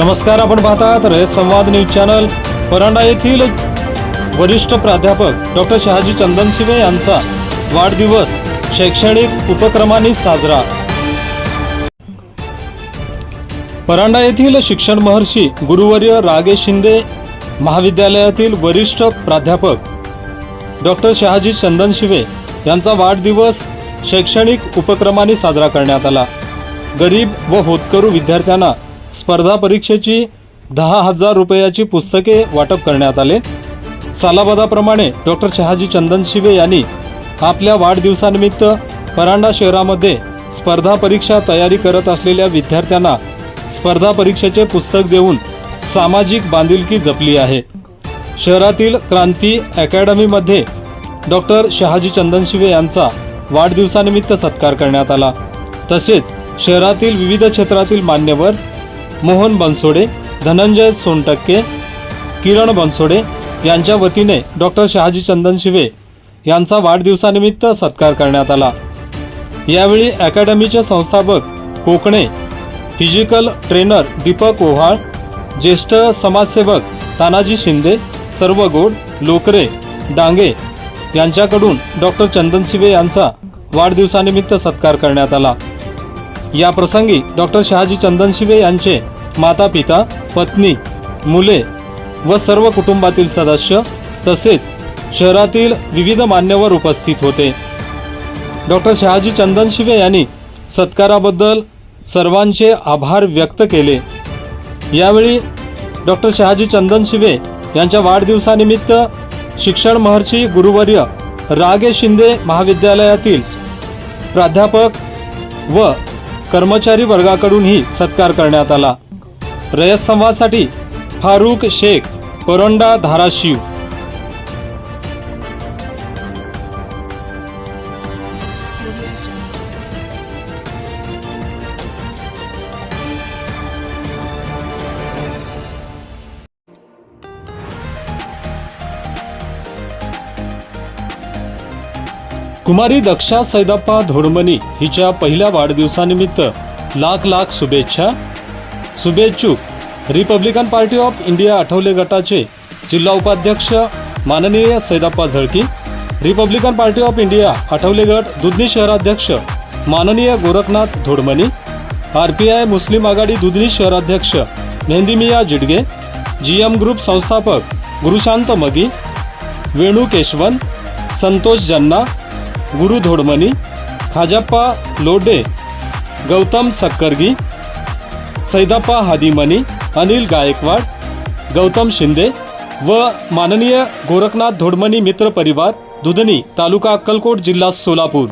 नमस्कार आपण पाहतात रे संवाद न्यूज चॅनल. परांडा येथील वरिष्ठ प्राध्यापक डॉक्टर शहाजी चंदनशिवे यांचा वाढदिवस शैक्षणिक उपक्रमांनी साजरा. परांडा येथील शिक्षण महर्षी गुरुवर्य रागे शिंदे महाविद्यालयातील वरिष्ठ प्राध्यापक डॉक्टर शहाजी चंदनशिवे यांचा वाढदिवस शैक्षणिक उपक्रमांनी साजरा करण्यात आला. गरीब व होतकरू विद्यार्थ्यांना स्पर्धा परीक्षेची दहा हजार रुपयाची पुस्तके वाटप करण्यात आले. सालाबादाप्रमाणे डॉक्टर शहाजी चंदन शिवे यांनी आपल्या वाढदिवसानिमित्त परांडा शहरामध्ये स्पर्धा परीक्षा तयारी करत असलेल्या विद्यार्थ्यांना स्पर्धा परीक्षेचे पुस्तक देऊन सामाजिक बांधिलकी जपली आहे. शहरातील क्रांती अकॅडमीमध्ये डॉक्टर शहाजी चंदन शिवे यांचा वाढदिवसानिमित्त सत्कार करण्यात आला. तसेच शहरातील विविध क्षेत्रातील मान्यवर मोहन बनसोडे धनंजय सोनटक्के किरण बनसोडे यांच्या वतीने डॉक्टर शहाजी चंदन शिवे यांचा वाढदिवसानिमित्त सत्कार करण्यात आला. यावेळी अकॅडमीचे संस्थापक कोकणे फिजिकल ट्रेनर दीपक ओव्हाळ ज्येष्ठ समाजसेवक तानाजी शिंदे सर्व गोड लोकरे डांगे यांच्याकडून डॉक्टर चंदन शिवे यांचा वाढदिवसानिमित्त सत्कार करण्यात आला. या प्रसंगी डॉक्टर शहाजी चंदनशिवे यांचे माता पिता पत्नी मुले व सर्व कुटुंबातील सदस्य तसेच शहरातील विविध मान्यवर उपस्थित होते. डॉक्टर शहाजी चंदनशिवे यांनी सत्काराबद्दल सर्वांचे आभार व्यक्त केले. यावेळी डॉक्टर शहाजी चंदनशिवे यांच्या वाढदिवसानिमित्त शिक्षण महर्षी गुरुवर्य रागे शिंदे महाविद्यालयातील प्राध्यापक व कर्मचारी वर्गाकडूनही सत्कार करण्यात आला. रयत संवादसाठी फारुख शेख परोंडा धाराशिव. कुमारी दक्षा सैदाप्पा धोडमनी हिच्या पहिल्या वाढदिवसानिमित्त लाख लाख शुभेच्छा. शुभेच्छुक Republican Party of India Athawale गटाचे जिल्हा उपाध्यक्ष माननीय Saidappa Zalki Republican Party of India Athawale गट दुधनी शहराध्यक्ष माननीय Gorakhnath Dhodmani R P I मुस्लिम आघाडी दुधनी शहराध्यक्ष मेहंदीमिया जिडगे जी एम ग्रुप संस्थापक गुरुशांत मगी वेणू केशवन संतोष जन्ना गुरु धोडमनी खाजाप्पा लोडे गौतम सक्करगी सैदाप्पा हादिमनी अनिल गायकवाड गौतम शिंदे व माननीय गोरखनाथ धोडमनी मित्र परिवार दुधनी तालुका अक्कलकोट जिल्हा सोलापूर